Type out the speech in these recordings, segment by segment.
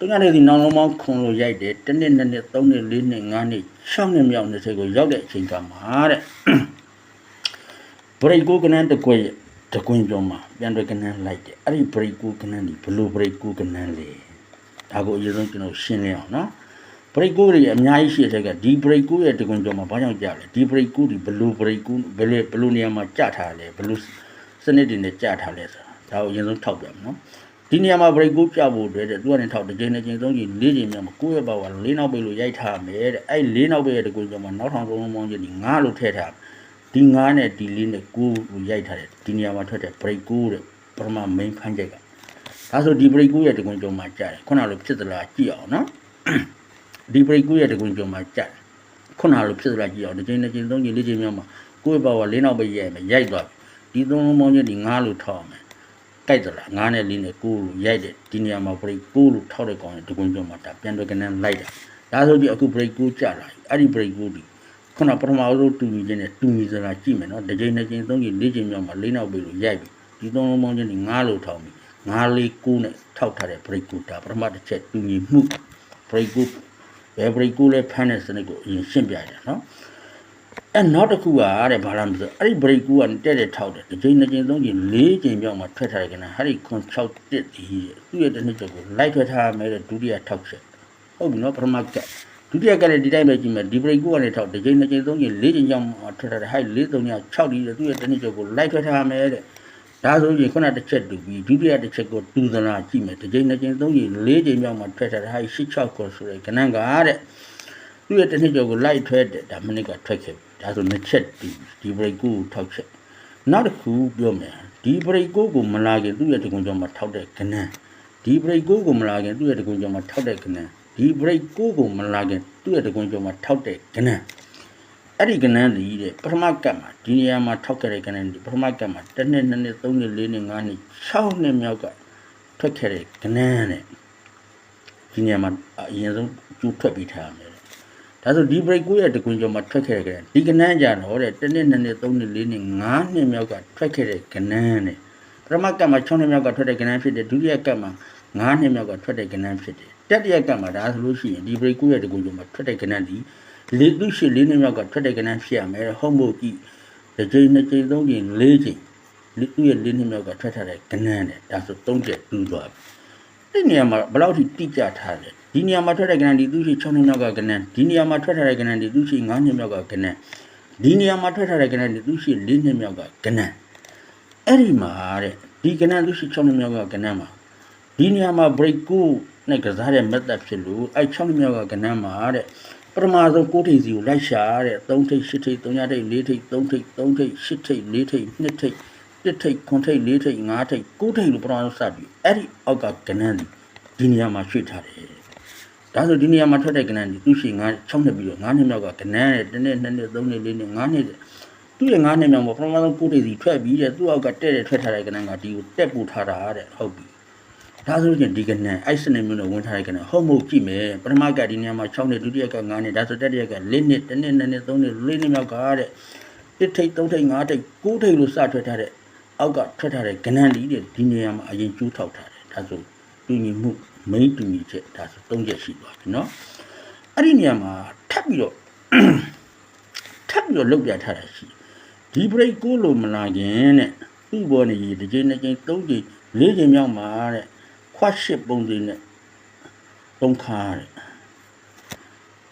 တကယ်လည်းဒီနောင်လုံးမောင်းခွန်လို့ရိုက်တယ်တစ်နှစ်နှစ်နှစ်သုံးနှစ်လေးနှစ်ငါးနှစ်၆နှစ်မြောက်20ကိုရောက်တဲ့အချိန်ကမှာတဲ့ဘရိတ်ကိုကနန်းတကွေတကွင်းကျော်မှာပြန်တွေ့ကနန်းလိုက်တယ်အဲ့ဒီဘရိတ်ကိုကနန်းဒီဘလို့ဘရိတ်ကိုကနန်းလေဒါကိုအရင်ဆုံးကျွန်တော်ရှင်းလင်းအောင်နော်ဘရိတ်ကူတွေအများကြီးရှိတဲ့ကဒီဘရိတ်ကူရဲ့တကွန်ကြောင့်မှာဘာကြောင့်ကြလဲဒီဘရိတ်ကူဒီဘလူးဘရိတ်ကူဘယ်လိုဘယ်လိုနေရာမှာကြထားလဲဘယ်လိုစနစ်တွေနဲ့ကြထားလဲဆိုတာဒါကိုအရင်ဆုံးထောက်ပြမယ်နော် ဒီနေရာမှာဘရိတ်ကူကြဖို့အတွက်တဲ့သူကနေထောက်တစ်ချိန်တစ်ချိန်သုံးချိန်လေးချိန်မြောက်မှာကိုယ့်ရဲ့ဘာဝလေးနောက်ပိတ်လို့ရိုက်ထားမယ်တဲ့အဲ့လေးနောက်ပိတ်ရဲ့တကွန်ကြောင့်မှာနောက်ထောင်သုံးလုံးပေါင်းချင်းဒီငါးလို့ထည့်ထားဒီငါးနဲ့ဒီလေးနဲ့ကိုယ်ကိုရိုက်ထားတယ်ဒီနေရာမှာထွက်တဲ့ဘရိတ်ကူတဲ့ပထမ main ဖမ်းချက်ကဒါဆိုဒီဘရိတ်ကူရဲ့တကွန်ကြောင့်မှာကြားတယ်ခုနလိုဖြစ်သလားကြည့်အောင်နော်ဒီဘရိတ်ကူးရဲ့တကွင်ကြုံမှာကြက်ခုနလိုဖြစ်သလားကြည့်အောင်တစ်ချိန်တစ်ချိန်သုံးချိန်လေးချိန်မြောက်မှာကိုယ့်ဘဝလေးနောက်ပဲရိုက်မယ်ရိုက်သွားပြီဒီသုံးလုံးပေါင်းချင်းဒီငါးလို့ထောက်မယ် ကြိုက်သလားငါးနဲ့လေးနဲ့ကိုယ်လို့ရိုက်တယ်ဒီနေရာမှာဘရိတ်ကိုလို့ထောက်တဲ့ကောင်ရဲ့တကွင်ကြုံမှာဒါပြန်တွေ့ကနေလိုက်တာဒါဆိုကြည့်အခုဘရိတ်ကူးကြလာပြီအဲ့ဒီဘရိတ်ကူးဒီခုနပထမဆုံးတူညီခြင်းနဲ့တူညီစရာကြည့်မယ်နော်တစ်ချိန်တစ်ချိန်သုံးချိန်လေးချိန်မြောက်မှာလေးနောက်ပဲလို့ရိုက်ပြီဒီသုံးလုံးပေါင်းချင်းဒီငါးလို့ထောက်ပြီငါးလေးကိုနဲ့ထောက်ထားတဲ့ဘရိတ်ကူးဒါပထမတစ်ချက်တူညီမှုဘရိတ်ကူးဘယ်ဘရိတ်ကူးလဲဖမ်းတဲ့စနစ်ကိုအရင်ရှင်းပြရတယ်နော် အဲနောက်တစ်ခုကတဲ့ဘာလားမဆိုအဲ့ဒီဘရိတ်ကူးကတက်တက်ထောက်တယ်တစ်ချိန်နှစ်ချိန်သုံးချိန်လေးချိန်ပြောင်းမှထွက်ထားတယ်ကနဟာဒီခွန်6တက်ဒီသူ့ရဲ့တစ်နှစ်ကျော်ကိုလိုက်ထွက်ထားမယ်တဲ့ဒုတိယထောက်ချက်ဟုတ်ပြီနော်ပထမကက်ဒုတိယကက်လည်းဒီတိုင်းပဲကြည့်မယ်ဒီဘရိတ်ကူးကနေထောက်တစ်ချိန်နှစ်ချိန်သုံးချိန်လေးချိန်ကြောင်းမှထွက်ထားတယ်ဟိုက်လေးသုံးည6ဒီသူ့ရဲ့တစ်နှစ်ကျော်ကိုလိုက်ထွက်ထားမယ်တဲ့ဒါဆိုရင်ခုနတစ်ချက်တူပြီးဒုတိယတစ်ချက်ကိုတူသလားကြည့်မယ်တစ်ချိန်နှစ်ချိန်သုံးချိန်လေးချိန်မြောက်မှထွက်ထားတယ်ဟိုက်6 6ကိုဆိုရယ်ကနန်းကတဲ့သူ့ရဲ့တစ်နှစ်ကျော်ကိုလိုက်ထွက်တယ်ဒါမိနစ်ကထွက်ခဲ့ပြီ ဒါဆိုနှစ်ချက်ဒီဒီဘရိတ်ကိုထောက်ချက်နောက်တစ်ခုပြောမယ်ဒီဘရိတ်ကိုကိုမလာခင်သူ့ရဲ့တကွန်ကျော်မှာထောက်တဲ့ကနန်းဒီဘရိတ်ကိုကိုမလာခင်သူ့ရဲ့တကွန်ကျော်မှာထောက်တဲ့ကနန်းဒီဘရိတ်ကိုကိုမလာခင်သူ့ရဲ့တကွန်ကျော်မှာထောက်တဲ့ကနန်းအဲ့ဒီကနန်းဒီတဲ့ပထမကတ်မှာဒီနေရာမှာထောက်ခဲ့တဲ့ကနန်းဒီပထမကတ်မှာတစ်နှစ်နှစ်နှစ်သုံးနှစ်လေးနှစ်ငါးနှစ်6နှစ်မြောက်ကထွက်ခဲ့တဲ့ကနန်းတဲ့ဒီနေရာမှာအရင်ဆုံးကျူထွက်ပြီးထားရမယ် ဒါဆိုဒီ break ကိုရဲ့တကွင်ကျော်မှာထွက်ခဲ့တဲ့ဒီကနန်းကြတော့တဲ့တစ်နှစ်နှစ်နှစ်သုံးနှစ်လေးနှစ်ငါးနှစ်မြောက်ကထွက်ခဲ့တဲ့ကနန်းတဲ့ပထမကတ်မှာ6နှစ်မြောက်ကထွက်တဲ့ကနန်းဖြစ်တယ်ဒုတိယကတ်မှာ9နှစ်မြောက်ကထွက်တဲ့ကနန်းဖြစ်တယ်တတိယကတ်မှာဒါဆိုလို့ရှိရင်ဒီ break ကိုရဲ့တကွင်ကျော်မှာထွက်တဲ့ကနန်းဒီလေးသူရှိလေးနှစ်မြောက်ကထွက်တဲ့ကနန်းဖြစ်ရမယ်ဟုတ်မို့ကြည့်တစ်ချိန်နှစ်ချိန်သုံးချိန်လေးချိန်လေးသူ့ရဲ့လေးနှစ်မြောက်ကထွက်ထားတဲ့ကနန်းတဲ့ဒါဆို၃ချက်တူသွားပြီဒီနေရာမှာဘယ်လောက်ထိတိကျထားလဲ ဒီနေရာမှာထွက်တဲ့ကဏ္ဍဒီသူရှိ6နှစ်မြောက်ကကဏ္ဍဒီနေရာမှာထွက်ထားတဲ့ကဏ္ဍဒီသူရှိ9နှစ်မြောက်ကကဏ္ဍဒီနေရာမှာထွက်ထားတဲ့ကဏ္ဍဒီသူရှိ4နှစ်မြောက်ကကဏ္ဍအဲ့ဒီမှာတဲ့ဒီကဏ္ဍသူရှိ6နှစ်မြောက်ကကဏ္ဍမှာဒီနေရာမှာ break ကိုနဲ့ကစားတဲ့ method ဖြစ်လို့အဲ့6နှစ်မြောက်ကကဏ္ဍမှာတဲ့ပထမဆုံး6ထိပ်စီကိုလိုက်ရှာတဲ့3ထိပ်8ထိပ်3ညထိပ်4ထိပ်3ထိပ်3ထိပ်8ထိပ်4ထိပ်2ထိပ်1ထိပ်9ထိပ်4ထိပ်5ထိပ်9ထိပ်လို့ပထမဆုံးစပြီးအဲ့ဒီအောက်ကကဏ္ဍဒီနေရာမှာရွှေ့ထားတယ် ဒါဆိုဒီနေရာမှာထွက်တဲ့ကဏ္ဍဒီသူရှိ9 6နှစ်ပြီးတော့9နှစ်မြောက်ကကဏ္ဍတဲ့တစ်နှစ်နှစ်နှစ်သုံးနှစ်လေးနှစ်9နှစ်တဲ့သူ့ရဲ့9နှစ်မြောက်မှာပထမဆုံးကိုတိစီထွက်ပြီးတဲ့သူ့အောက်ကတဲ့တဲ့ထွက်ထားတဲ့ကဏ္ဍကဒီကိုတက်ပူထားတာတဲ့ဟုတ်ပြီဒါဆိုရင်ဒီကဏ္ဍအဲ့စနေမျိုးနဲ့ဝင်ထားတဲ့ကဏ္ဍဟုတ်မဟုတ်ကြည့်မယ်ပထမကဒီနေရာမှာ6နှစ်ဒုတိယက9နှစ်ဒါဆိုတတိယက4နှစ်တစ်နှစ်နှစ်နှစ်သုံးနှစ်လေးနှစ်မြောက်ကတဲ့တစ်ထိပ်သုံးထိပ်၅ထိပ်၉ထိပ်လို့စထွက်ထားတဲ့အောက်ကထွက်ထားတဲ့ကဏ္ဍဒီတဲ့ဒီနေရာမှာအရင်ကျိုးထောက်ထားတယ်ဒါဆိုတူညီမှု main တူညီချက်ဒါဆို၃ချက်ရှိသွားပြီเนาะအဲ့ဒီနေရာမှာထပ်ပြီးတော့ ထပ်ပြီးတော့လောက်ပြထားတာရှိဒီ break ကိုလို့မလာခင်တဲ့သူ့ဘောနေဒီချိန်နှစ်ချိန်သုံးချိန်လေးချိန်မြောက်မှာတဲ့ခွတ်ရှစ်ပုံစံနဲ့သုံးခါတဲ့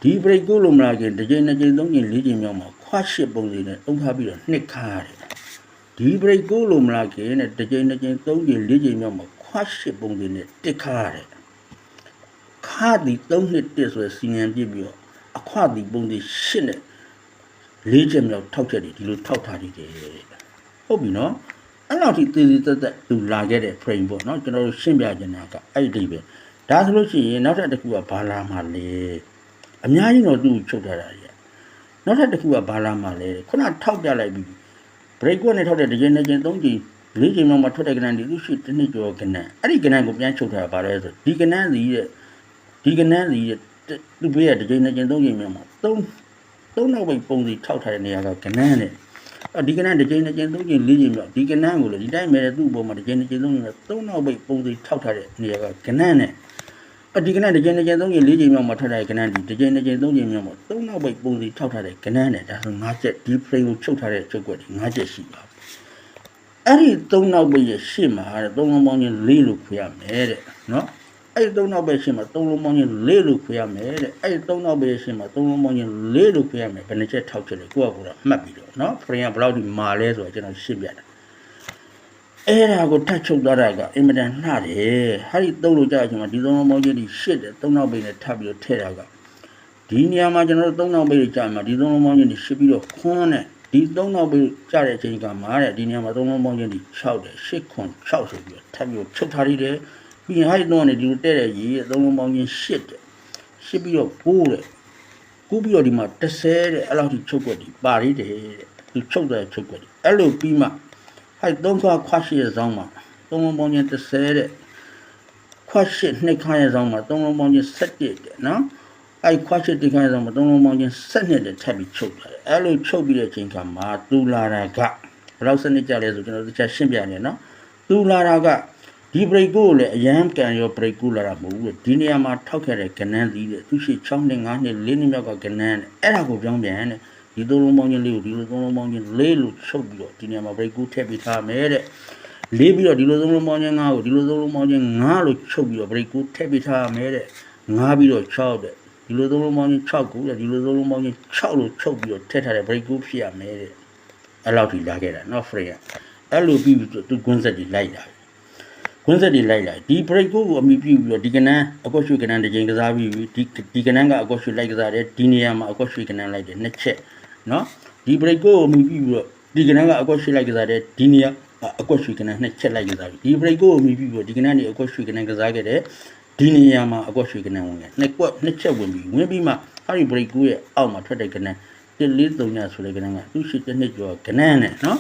ဒီ break ကိုလို့မလာခင်ဒီချိန်နှစ်ချိန်သုံးချိန်လေးချိန်မြောက်မှာခွတ်ရှစ်ပုံစံနဲ့သုံးခါပြီးတော့နှစ်ခါတဲ့ဒီ break ကိုလို့မလာခင်တဲ့ဒီချိန်နှစ်ချိန်သုံးချိန်လေးချိန်မြောက်မှာခွတ်ရှစ်ပုံစံနဲ့တစ်ခါတဲ့ ခါဒီ3နှစ်တစ်ဆိုရယ်စီမံပြစ်ပြီးတော့အခွဒီပုံဒီရှစ်နဲ့လေးချက်မြောက်ထောက်ချက်တွေဒီလိုထောက်ထားနေတယ်ဟုတ်ပြီနော်အဲ့လောက်ထိသေသေးသက်သက်သူလာခဲ့တဲ့ frame ပေါ့နော်ကျွန်တော်တို့ရှင်းပြချင်တာကအဲ့ဒီပဲဒါဆိုလို့ရှိရင်နောက်ထပ်တစ်ခုကဘာလာမှလဲအများကြီးတော့သူ့ကိုချုပ်ထားတာကြီးနောက်ထပ်တစ်ခုကဘာလာမှလဲခုနထောက်ပြလိုက်ပြီ break ကိုနဲ့ထောက်တဲ့တစ်ချိန်တစ်ချိန်သုံးချိန်လေးချိန်မှမထွက်တဲ့ကဏ္ဍဒီသူရှိတစ်နှစ်ကျော်ကဏ္ဍအဲ့ဒီကဏ္ဍကိုပြန်ချုပ်ထားတာဘာလဲဆိုဒီကဏ္ဍစီတဲ့ ဒီကနန်းစီသူ့ဘေးကတစ်ချိန်နှစ်ချိန်သုံးချိန်မြောက်မှာသုံးသုံးနောက်ပိတ်ပုံစီထောက်ထားတဲ့နေရာကကနန်းနဲ့အဲဒီကနန်းတစ်ချိန်နှစ်ချိန်သုံးချိန်လေးချိန်မြောက်ဒီကနန်းကိုလေဒီတိုင်းမဲ့သူ့ဘောမှာတစ်ချိန်နှစ်ချိန်သုံးချိန်သုံးနောက်ပိတ်ပုံစီထောက်ထားတဲ့နေရာကကနန်းနဲ့အဒီကနန်းတစ်ချိန်တစ်ချိန်သုံးချိန်လေးချိန်မြောက်မှာထွက်ထားတဲ့ကနန်းဒီတစ်ချိန်တစ်ချိန်သုံးချိန်မြောက်မှာသုံးနောက်ပိတ်ပုံစီထောက်ထားတဲ့ကနန်းနဲ့ဒါဆို၅ချက်ဒီ frame ကိုချုပ်ထားတဲ့ချုပ်ွက်ဒီ၅ချက်ရှိပါဘူးအဲ့ဒီသုံးနောက်ပိတ်ရဲ့ရှေ့မှာတဲ့သုံးလုံးပေါင်းချင်း၄လို့ခွဲရမယ်တဲ့နော် အဲ့ဒီသုံးနောက်ပိတ်ရှေ့မှာသုံးလုံးပေါင်းချင်း၄လို့ခွဲရမယ်တဲ့အဲ့ဒီသုံးနောက်ပိတ်ရှေ့မှာသုံးလုံးပေါင်းချင်း၄လို့ခွဲရမယ်ဘယ်နှချက်ထောက်ချက်လဲကိုယ့်အကူတော့မှတ်ပြီးတော့နော် frame ကဘယ်လောက်ဒီမာလဲဆိုတော့ကျွန်တော်ရှင်းပြတာအဲ့ဒါကိုထတ်ချုပ်သွားတာကအင်မတန်နှတယ်ဟာဒီသုံးလို့ကြာအချိန်မှာဒီသုံးလုံးပေါင်းချင်းဒီရှစ်တယ်သုံးနောက်ပိတ်နဲ့ထပ်ပြီးတော့ထည့်တာကဒီနေရာမှာကျွန်တော်တို့သုံးနောက်ပိတ်ကြာမှာဒီသုံးလုံးပေါင်းချင်းဒီရှစ်ပြီးတော့ခွန်းနဲ့ဒီသုံးနောက်ပိတ်ကြာတဲ့အချိန်ကမှာတဲ့ဒီနေရာမှာသုံးလုံးပေါင်းချင်းဒီ6တယ်ရှစ်ခွန်း6ဆိုပြီးတော့ထပ်ပြီးတော့ချုပ်ထားရည်တယ် ပြီးရင်ဟာဒီတော့နေဒီလိုတဲ့တဲ့ရေသုံးလုံးပေါင်းချင်းရှစ်တယ်ရှစ်ပြီးတော့9တယ်ကူးပြီးတော့ဒီမှာ30တဲ့အဲ့လောက်ထိချုပ်ွက်ဒီပါရည်တယ်တဲ့သူချုပ်တဲ့ချုပ်ွက်ဒီအဲ့လိုပြီးမှဟဲ့သုံးခွာခွာရှိရဆောင်မှာသုံးလုံးပေါင်းချင်း30တဲ့ခွာရှိနှစ်ခါရဆောင်မှာသုံးလုံးပေါင်းချင်း17တဲ့နော်အဲ့ခွာရှိတစ်ခါရဆောင်မှာသုံးလုံးပေါင်းချင်း17တဲ့ထပ်ပြီးချုပ်လာတယ်အဲ့လိုချုပ်ပြီးတဲ့အချိန်ခါမှာတူလာတာကဘယ်လောက်စနစ်ကြလဲဆိုကျွန်တော်တခြားရှင်းပြနေနော်တူလာတာက ဒီ break ကိုလည်းအရန်ကန်ရော break ကိုလာတာမဟုတ်ဘူးဒီနေရာမှာထောက်ခဲ့တဲ့ကနန်းသီးတဲ့သူရှိ6နှစ်9နှစ်4နှစ်မြောက်ကကနန်းတဲ့အဲ့ဒါကိုပြောင်းပြန်တဲ့ဒီသုံးလုံးပေါင်းချင်းလေးကိုဒီလိုသုံးလုံးပေါင်းချင်းလေးလို့ချုပ်ပြီးတော့ဒီနေရာမှာ break ကိုထည့်ပေးထားမယ်တဲ့လေးပြီးတော့ဒီလိုသုံးလုံးပေါင်းချင်း9ကိုဒီလိုသုံးလုံးပေါင်းချင်း9လို့ချုပ်ပြီးတော့ break ကိုထည့်ပေးထားမယ်တဲ့9ပြီးတော့6တဲ့ဒီလိုသုံးလုံးပေါင်းချင်း6ကိုဒီလိုသုံးလုံးပေါင်းချင်း6လို့ချုပ်ပြီးတော့ထည့်ထားတဲ့ break ကိုဖြစ်ရမယ်တဲ့အဲ့လောက်ထိလာခဲ့တာနော် free ကအဲ့လိုပြီးပြီးသူကွန်းဆက်ကြီးလိုက်တာ ကွင်းဆက်တွေလိုက်လိုက်ဒီ break ကိုအမိပြုပြီးတော့ဒီကနန်းအကွက်ရွှေကနန်းတစ်ချိန်ကစားပြီးပြီဒီဒီကနန်းကအကွက်ရွှေလိုက်ကစားတယ်ဒီနေရာမှာအကွက်ရွှေကနန်းလိုက်တယ်နှစ်ချက်နော်ဒီ break ကိုအမိပြုပြီးတော့ဒီကနန်းကအကွက်ရွှေလိုက်ကစားတယ်ဒီနေရာအကွက်ရွှေကနန်းနှစ်ချက်လိုက်ကစားပြီဒီ break ကိုအမိပြုပြီးတော့ဒီကနန်းนี่အကွက်ရွှေကနန်းကစားခဲ့တယ်ဒီနေရာမှာအကွက်ရွှေကနန်းဝင်တယ်နှစ်ကွက်နှစ်ချက်ဝင်ပြီးဝင်ပြီးမှဟာဒီ break ကိုရဲ့အောက်မှာထွက်တဲ့ကနန်း143ညဆိုတဲ့ကနန်းကသူ့ရှိတစ်နှစ်ကျော်ကနန်းနဲ့နော်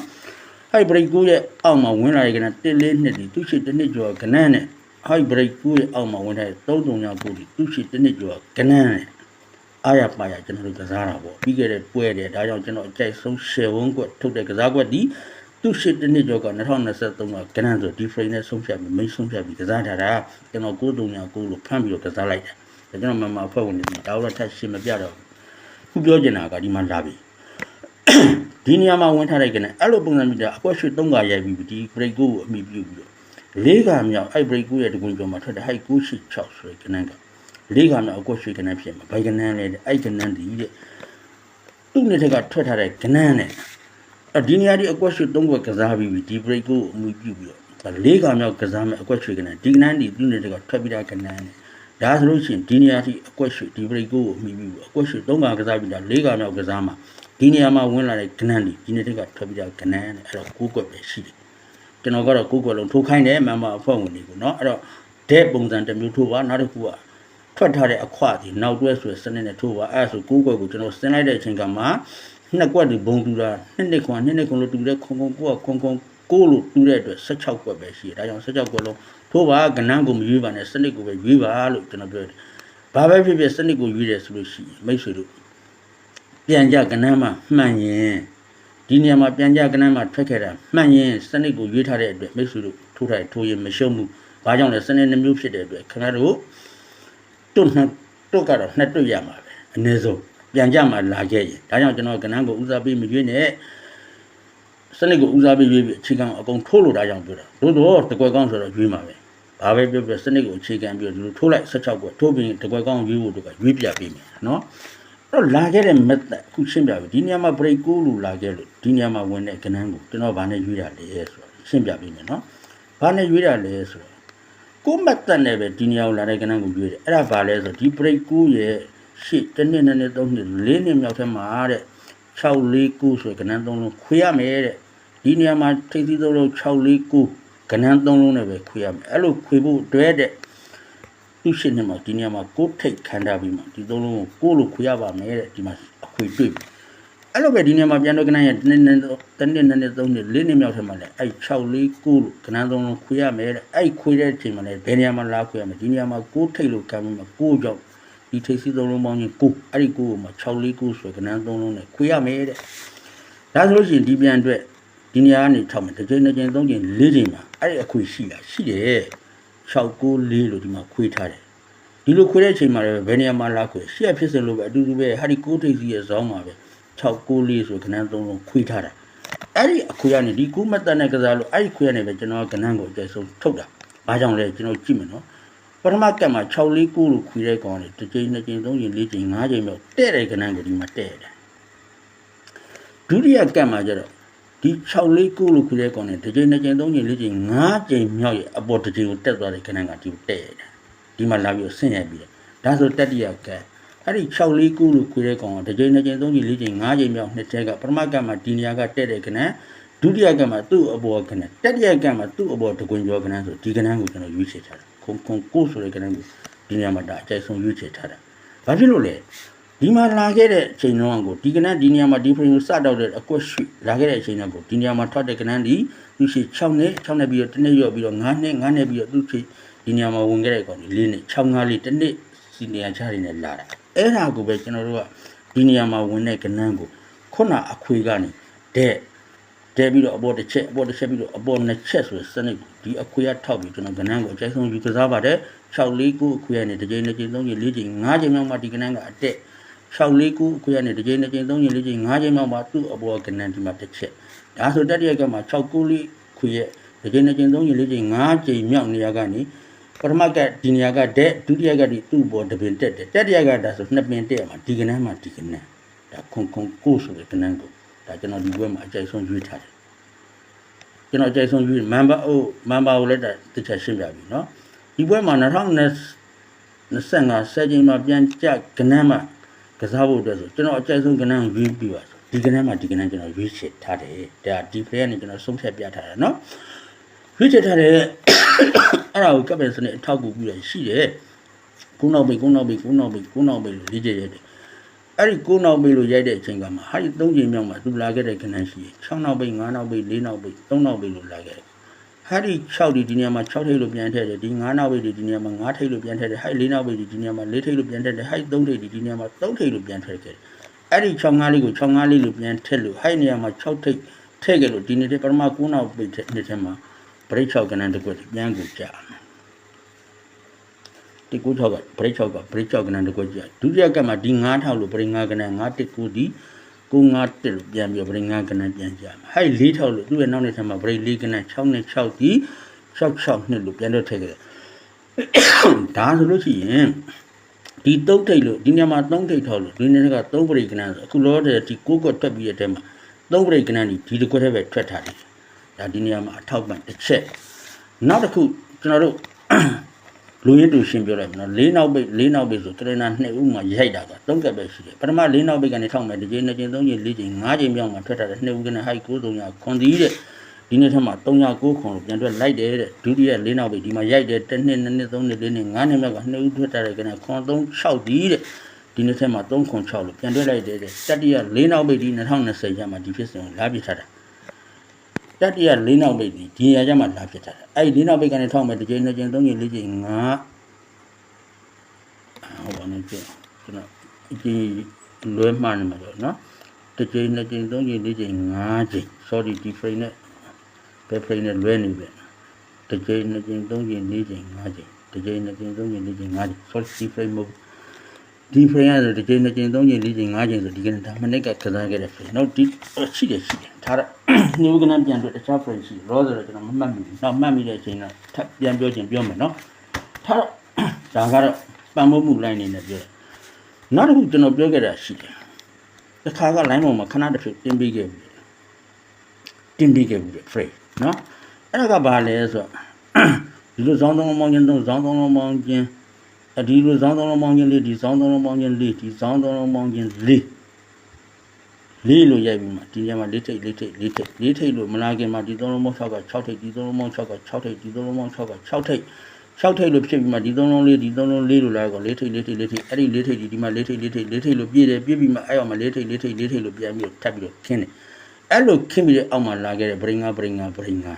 high break ကိုရဲ့အောက်မှာဝင်လာတဲ့ကန1လေးနှစ်ဒီသူရှိတစ်နှစ်ကျော်ကနန်းနဲ့ high break ကိုရဲ့အောက်မှာဝင်လာတဲ့33ညကိုဒီသူရှိတစ်နှစ်ကျော်ကနန်းနဲ့အားရပါရကျွန်တော်တို့ကစားတာပေါ့ပြီးခဲ့တဲ့ပွဲတယ်ဒါကြောင့်ကျွန်တော်အကြိုက်ဆုံး10ဝန်းကွက်ထုတ်တဲ့ကစားကွက်ဒီသူရှိတစ်နှစ်ကျော်က2023ကကနန်းဆိုဒီ frame နဲ့ဆုံးဖြတ်ပြီးမိတ်ဆုံးဖြတ်ပြီးကစားထားတာကျွန်တော်93ညကိုလို့ဖမ်းပြီးတော့ကစားလိုက်တယ်ဒါကျွန်တော်မမအဖွဲ့ဝင်တွေဒါတော့ထပ်ရှင်းမပြတော့ဘူးခုပြောချင်တာကဒီမှာလာပြီ ဒီနေရာမှာဝင်ထားတဲ့ကနအဲ့လိုပုံစံမျိုးအကွက်ရွှေ3ခါရိုက်ပြီးဒီ break ကိုအမိပြုပြီးတော့လေးခါမြောက်အဲ့ break ကိုရဲ့တကွင်ကျော်မှာထွက်တဲ့ high 9 6ဆိုတဲ့ကနန်းကလေးခါမြောက်အကွက်ရွှေကနန်းဖြစ်မှာဘိုင်ကနန်းလေးတဲ့အဲ့ကနန်းဒီတဲ့သူ့နှစ်ထက်ကထွက်ထားတဲ့ကနန်းနဲ့အဒီနေရာဒီအကွက်ရွှေ3ခွက်ကစားပြီးပြီဒီ break ကိုအမိပြုပြီးတော့လေးခါမြောက်ကစားမယ်အကွက်ရွှေကနန်းဒီကနန်းဒီသူ့နှစ်ထက်ကထွက်ပြီးတာကနန်းနဲ့ ဒါဆိုလို့ရှိရင်ဒီနေရာထိအကွက်ရွှေဒီ break ကိုအမိပြုပြီးအကွက်ရွှေ3ခါကစားပြီးတာလေးခါမြောက်ကစားမှာ ဒီနေရာမှာဝင်လာတဲ့ကနန်းဒီဒီနေ့တက်ကထွက်ပြီးတော့ကနန်းနဲ့အဲ့တော့ကိုးကွက်ပဲရှိတယ်ကျွန်တော်ကတော့ကိုးကွက်လုံးထိုးခိုင်းတယ်မမအဖွဲ့ဝင်တွေကိုเนาะအဲ့တော့ဒဲပုံစံတစ်မျိုးထိုးပါနောက်တစ်ခုကထွက်ထားတဲ့အခွဒီနောက်တွဲဆိုစနစ်နဲ့ထိုးပါအဲ့ဒါဆိုကိုးကွက်ကိုကျွန်တော်ဆင်းလိုက်တဲ့အချိန်ကမှနှစ်ကွက်ဒီဘုံတူတာနှစ်နှစ်ခွန်နှစ်နှစ်ခွန်လို့တူတဲ့ခွန်ခွန်ကိုကခွန်ခွန်ကိုလို့တူတဲ့အတွက်16ကွက်ပဲရှိတယ်ဒါကြောင့်16ကွက်လုံး ထိုးပါကနန်းကိုမရွေးပါနဲ့စနစ်ကိုပဲရွေးပါလို့ကျွန်တော်ပြောတယ်ဘာပဲဖြစ်ဖြစ်စနစ်ကိုရွေးတယ်ဆိုလို့ရှိရင်မိတ်ဆွေတို့ပြန်ကြကနန်းမှာမှန်ရင်ဒီနေရာမှာပြန်ကြကနန်းမှာထွက်ခဲ့တာမှန်ရင်စနစ်ကိုရွေးထားတဲ့အတွက်မိတ်ဆွေတို့ထိုးထားထိုးရင်မရှုံးဘူး။ဘာကြောင့်လဲစနစ်နှမျိုးဖြစ်တဲ့အတွက်ခင်ဗျားတို့တွတ်နှစ်တွတ်ကတော့နှစ်တွတ်ရမှာပဲအနည်းဆုံးပြန်ကြမှာလာခဲ့ရင်ဒါကြောင့်ကျွန်တော်ကနန်းကိုဦးစားပေးမရွေးနဲ့စနစ်ကိုဦးစားပေးရွေးပြီးအခြေခံအကုန်ထိုးလို့ဒါကြောင့်ပြောတာသို့တော့တကွက်ကောင်းဆိုတော့ရွေးမှာပဲ ဘာပဲပြောပြောစနစ်ကိုအခြေခံပြီးတော့ဒီလိုထိုးလိုက်16ကွက်ထိုးပြီးတကွက်ကောင်းရွေးဖို့တို့ကရွေးပြပေးမယ်နော်အဲ့တော့လာခဲ့တဲ့ method အခုရှင်းပြပြီဒီနေရာမှာ break ကိုလို့လာခဲ့လို့ဒီနေရာမှာဝင်တဲ့ကဏ္ဍကိုကျွန်တော်ဗာနဲ့ရွေးတာလဲဆိုတော့ရှင်းပြပေးမယ်နော်ဘာနဲ့ရွေးတာလဲဆိုတော့ကို method နဲ့ပဲဒီနေရာကိုလာတဲ့ကဏ္ဍကိုရွေးတယ်အဲ့ဒါဘာလဲဆိုတော့ဒီ break ကိုရဲ့ရှေ့တစ်နှစ်နှစ်နှစ်သုံးနှစ်လေးနှစ်မြောက်ထဲမှာတဲ့6လေး9ဆိုတဲ့ကဏ္ဍသုံးလုံးခွေရမယ်တဲ့ဒီနေရာမှာထိပ်သီးသုံးလုံး6လေး9 ကဏ္ဍသုံးလုံးနဲ့ပဲခွေရမယ်အဲ့လိုခွေဖို့တွဲတဲ့သူ့ရှင်းနေမှာဒီနေရာမှာကိုယ်ထိတ်ခန္ဓာပြီးမှဒီသုံးလုံးကိုကိုယ်လိုခွေရပါမယ်တဲ့ဒီမှာအခွေတွေ့ပြီအဲ့လိုပဲဒီနေရာမှာပြန်တော့ကနန်းရဲ့တနေ့နဲ့တနေ့နဲ့နဲ့သုံးနေ့လေးနေ့မြောက်ထဲမှာလည်းအဲ့6လေး9လို့ကနန်းသုံးလုံးခွေရမယ်တဲ့အဲ့ခွေတဲ့အချိန်မှာလည်းဘယ်နေရာမှာလာခွေရမယ်ဒီနေရာမှာကိုယ်ထိတ်လို့ကမ်းပြီးမှကိုယ်ကြောင့်ဒီထိတ်စီသုံးလုံးပေါင်းချင်း9အဲ့ဒီ9ကိုမှ6လေး9ဆိုကနန်းသုံးလုံးနဲ့ခွေရမယ်တဲ့ဒါဆိုလို့ရှိရင်ဒီပြန်အတွက်ဒီနေရာကနေထောက်မယ်တစ်ချိန်တစ်ချိန်သုံးချိန်လေးချိန်မှာ အဲ့ဒီအခွေရှိတာရှိတယ်6 9 4လို့ဒီမှာခွေထားတယ်ဒီလိုခွေတဲ့အချိန်မှာလည်းဘယ်နေရာမှာလာခွေရှေ့ဖြစ်စင်လို့ပဲအတူတူပဲဟာဒီကိုထိပ်စီရဲ့ဇောင်းမှာပဲ6 9လေးဆိုခဏသုံးလုံးခွေထားတာအဲ့ဒီအခွေကနေဒီကူးမတ်တက်နဲ့ကစားလို့အဲ့ဒီခွေကနေပဲကျွန်တော်ကဏ္ဍကိုအကျဆုံးထုတ်တာဘာကြောင့်လဲကျွန်တော်ကြည့်မယ်နော်ပထမကတ်မှာ6လေး9လို့ခွေတဲ့ကောင်လေတစ်ချိန်နှစ်ချိန်သုံးချိန်လေးချိန်၅ချိန်မြောက်တဲ့တဲ့ကဏ္ဍကိုဒီမှာတဲ့တယ်ဒုတိယကတ်မှာကျတော့ ဒီ6လေး9လို့ခွေတဲ့ကောင်လေတစ်ချိန်နှစ်ချိန်သုံးချိန်လေးချိန်၅ချိန်မြောက်ရဲ့အပေါ်တစ်ချိန်ကိုတက်သွားတဲ့ကဏ္ဍကဒီကိုတဲ့တယ်ဒီမှာလာပြီးဆင့်ရိုက်ပြီးတယ်ဒါဆိုတတိယကတ်အဲ့ဒီ6လေး9လို့ခွေတဲ့ကောင်ကတစ်ချိန်နှစ်ချိန်သုံးချိန်လေးချိန်၅ချိန်မြောက်နှစ်ထက်ကပထမကတ်မှာဒီနေရာကတဲ့တဲ့ကဏ္ဍဒုတိယကတ်မှာသူ့အပေါ်ကဏ္ဍတတိယကတ်မှာသူ့အပေါ်တကွင်ကျော်ကဏ္ဍဆိုဒီကဏ္ဍကိုကျွန်တော်ရွေးချယ်ထားတယ်ခုံခုံကိုဆိုတဲ့ကဏ္ဍကိုဒီနေရာမှာဒါအကျိုက်ဆုံးရွေးချယ်ထားတာဘာဖြစ်လို့လဲ ဒီမှာလာခဲ့တဲ့အချိန်တုန်းကကိုဒီကဏ္ဍဒီနေရာမှာဒီ frame ကိုစတော့တဲ့အကွက်ရွှေ့လာခဲ့တဲ့အချိန်တုန်းကကိုဒီနေရာမှာထွက်တဲ့ကဏ္ဍဒီသူရှိ6နဲ့6နဲ့ပြီးတော့တစ်နှစ်ရော့ပြီးတော့9နဲ့9နဲ့ပြီးတော့သူရှိဒီနေရာမှာဝင်ခဲ့တဲ့ကောင်ဒီ၄နဲ့6 5လေးတစ်နှစ်စီနေရာချရနေလာတာအဲ့ဒါကိုပဲကျွန်တော်တို့ကဒီနေရာမှာဝင်တဲ့ကဏ္ဍကိုခုနအခွေကနေတဲ့တဲပြီးတော့အပေါ်တစ်ချက်အပေါ်တစ်ချက်ပြီးတော့အပေါ်နှစ်ချက်ဆိုတဲ့စနစ်ကိုဒီအခွေရထောက်ပြီးကျွန်တော်ကဏ္ဍကိုအကျိုးဆုံးယူကစားပါတယ်6 4 9အခွေရနဲ့တစ်ချိန်တစ်ချိန်သုံးချိန်၄ချိန်၅ချိန်မှဒီကဏ္ဍကအတက် 6 4 9အခွေရနဲ့တစ်ချိန်တစ်ချိန်သုံးချိန်၄ချိန်၅ချိန်မှသူ့အပေါ်ကဏ္ဍဒီမှာတစ်ချက်ဒါဆိုတတိယကမှာ6 9လေးခွေရတစ်ချိန်တစ်ချိန်သုံးချိန်၄ချိန်၅ချိန်မြောက်နေရာကနေပထမကဒီနေရာကတဲ့ဒုတိယကဒီသူ့ဘောတပင်တက်တယ်တတိယကဒါဆိုနှစ်ပင်တက်မှာဒီကဏ္ဍမှာဒီကဏ္ဍဒါခုံခုံကိုဆိုတဲ့ကဏ္ဍကိုဒါကျွန်တော်ဒီဘက်မှာအကျိုက်ဆုံးရွေးထားတယ်ကျွန်တော်အကျိုက်ဆုံးရွေးမန်ဘာအိုမန်ဘာကိုလည်းတစ်ချက်ရှင်းပြပြီเนาะဒီဘက်မှာ2025စက်ချိန်မှာပြန်ကြကဏ္ဍမှာ ကစားဖို့အတွက်ဆိုကျွန်တော်အကျိုက်ဆုံးကဏ္ဍကိုရွေးပြီးပါဆိုဒီကဏ္ဍမှာဒီကဏ္ဍကျွန်တော်ရွေးချယ်ထားတယ်ဒါဒီဖရဲကနေကျွန်တော်ဆုံးဖြတ်ပြထားတာเนาะရွေးချယ်ထားတယ်အဲ့ဒါကိုကပ်ပယ်စနစ်အထောက်အကူပြုရရှိတယ်ကုန်းနောက်ပိတ်ကုန်းနောက်ပိတ်ကုန်းနောက်ပိတ်ကုန်းနောက်ပိတ်လို့လေးချက်ရတယ်အဲ့ဒီကိုနောက်ပိတ်လို့ရိုက်တဲ့အချိန်ကမှဟာဒီ၃ချိန်မြောက်မှာသူလာခဲ့တဲ့ခဏရှိတယ်6နောက်ပိတ်5နောက်ပိတ်4နောက်ပိတ်3နောက်ပိတ်လို့လာခဲ့တယ် ဟာဒီ6ဒီဒီနေရာမှာ6ထိပ်လို့ပြန်ထည့်တယ်ဒီ9နောက်ပိတ်ဒီဒီနေရာမှာ9ထိပ်လို့ပြန်ထည့်တယ်ဟိုက်4နောက်ပိတ်ဒီဒီနေရာမှာ4ထိပ်လို့ပြန်ထည့်တယ်ဟိုက်3ထိပ်ဒီဒီနေရာမှာ3ထိပ်လို့ပြန်ထည့်ခဲ့တယ်အဲ့ဒီ6 5လေးကို6 5လေးလို့ပြန်ထည့်လို့ဟိုက်နေရာမှာ6ထိပ်ထည့်ခဲ့လို့ဒီနေ့တည်းပထမ9နောက်ပိတ်နှစ်ထဲမှာဘရိတ်6ကနန်းတစ်ခွက်ပြန်ကိုကြာဒီကို6ကဘရိတ်6ကဘရိတ်6ကနန်းတစ်ခွက်ကြာဒုတိယကမှာဒီ9ထောက်လို့ဘရိတ်9ကနန်း9တစ်ကိုဒီ ကို9တစ်လို့ပြန်ပြီးဘရိတ်9ကနန်းပြန်ကြာဟဲ့4ထောက်လို့သူ့ရဲ့နောက်နေ့ထဲမှာဘရိတ်4ကနန်း6နဲ့6ဒီ6 6နှစ်လို့ပြန်တော့ထည့်ခဲ့တယ်ဒါဆိုလို့ရှိရင်ဒီ3ထိပ်လို့ဒီညမှာ3ထိပ်ထောက်လို့ဒီနေ့က3ပရိကနန်းဆိုအခုလောတဲ့ဒီကိုကွက်ထွက်ပြီးတဲ့တဲမှာ3ပရိကနန်းဒီဒီကွက်ထဲပဲထွက်ထားတယ်ဒါဒီနေရာမှာအထောက်ပံ့တစ်ချက်နောက်တစ်ခုကျွန်တော်တို့ လူရင်းတူရှင်းပြောလိုက်မယ်နော်၄နောက်ပိတ်၄နောက်ပိတ်ဆိုတရနာနှစ်ဦးမှာရိုက်တာကသုံးကပ်ပဲရှိတယ်ပထမ၄နောက်ပိတ်ကနေထောက်မယ်တစ်ချိန်နှစ်ချိန်သုံးချိန်လေးချိန်ငါးချိန်မြောက်မှာထွက်တာတဲ့နှစ်ဦးကနေဟိုက်9300ခွန်သီးတဲ့ဒီနေ့ထက်မှ309ခွန်လို့ပြန်ထွက်လိုက်တယ်တဲ့ဒုတိယ၄နောက်ပိတ်ဒီမှာရိုက်တယ်တစ်နှစ်နှစ်နှစ်သုံးနှစ်လေးနှစ်ငါးနှစ်မြောက်ကနှစ်ဦးထွက်တာတဲ့ကနေခွန်36ဒီတဲ့ဒီနေ့ထက်မှ3ခွန်6လို့ပြန်ထွက်လိုက်တယ်တဲ့တတိယ၄နောက်ပိတ်ဒီ2020ကျမှဒီဖြစ်စဉ်ကိုလာပြထားတာ တတိယ၄နောက်ပိတ်ဒီဒီနေရာကျမှလာဖြစ်ထားတာအဲ့ဒီ၄နောက်ပိတ်ကနေထောက်မယ်တစ်ချိန်နှစ်ချိန်သုံးချိန်လေးချိန်ငါးဟောပါနေကြကျွန်တော်ဒီလွဲမှန်းနေမှာတော့နော်တစ်ချိန်နှစ်ချိန်သုံးချိန်လေးချိန်ငါးချိန် sorry ဒီ frame နဲ့ဘယ် frame နဲ့လွဲနေပြီတစ်ချိန်နှစ်ချိန်သုံးချိန်လေးချိန်ငါးချိန်တစ်ချိန်နှစ်ချိန်သုံးချိန်လေးချိန်ငါးချိန် sorry ဒီ frame မဟုတ်ဒီ frame ရဆိုတစ်ချိန်နှစ်ချိန်သုံးချိန်လေးချိန်ငါးချိန်ဆိုဒီကနေ့ဒါမနေ့ကကစားခဲ့တဲ့ frame နော်ဒီရှိတယ်ရှိတယ်ဒါတော့ နှိုးကနန်းပြန်တွေ့တခြား frame ရှိရောဆိုတော့ကျွန်တော်မမှတ်မိဘူးနောက်မှတ်မိတဲ့အချိန်တော့ထပ်ပြန်ပြောချင်ပြောမယ်နော်ထားတော့ဒါကတော့ပံ့ပိုးမှု line နေနဲ့ပြောတယ်နောက်တစ်ခုကျွန်တော်ပြောခဲ့တာရှိတယ်တစ်ခါက line ပေါ်မှာခဏတစ်ဖြုတ်တင်ပေးခဲ့ပြီတင်ပေးခဲ့ပြီ frame နော်အဲ့ဒါကဘာလဲဆိုတော့ဒီလိုဇောင်းသုံးလုံးပေါင်းခြင်းသုံးဇောင်းသုံးလုံးပေါင်းခြင်းအဒီလိုဇောင်းသုံးလုံးပေါင်းခြင်းလေးဒီဇောင်းသုံးလုံးပေါင်းခြင်းလေးဒီဇောင်းသုံးလုံးပေါင်းခြင်းလေး လေးလို့ရိုက်ပြီးမှဒီညမှာလေးထိတ်လေးထိတ်လေးထိတ်လေးထိတ်လို့မလာခင်မှာဒီသုံးလုံးပေါင်း6က6ထိတ်ဒီသုံးလုံးပေါင်း6က6ထိတ်ဒီသုံးလုံးပေါင်း6က6ထိတ်6ထိတ်လို့ဖြစ်ပြီးမှဒီသုံးလုံးလေးဒီသုံးလုံးလေးလို့လာကောလေးထိတ်လေးထိတ်လေးထိတ်အဲ့ဒီလေးထိတ်ဒီဒီမှာလေးထိတ်လေးထိတ်လေးထိတ်လို့ပြည့်တယ်ပြည့်ပြီးမှအဲ့အောင်မှာလေးထိတ်လေးထိတ်လေးထိတ်လို့ပြန်ပြီးထပ်ပြီးတော့ခင်းတယ်အဲ့လိုခင်းပြီးတဲ့အောက်မှာလာခဲ့တဲ့ brain ငါ brain ငါ brain ငါ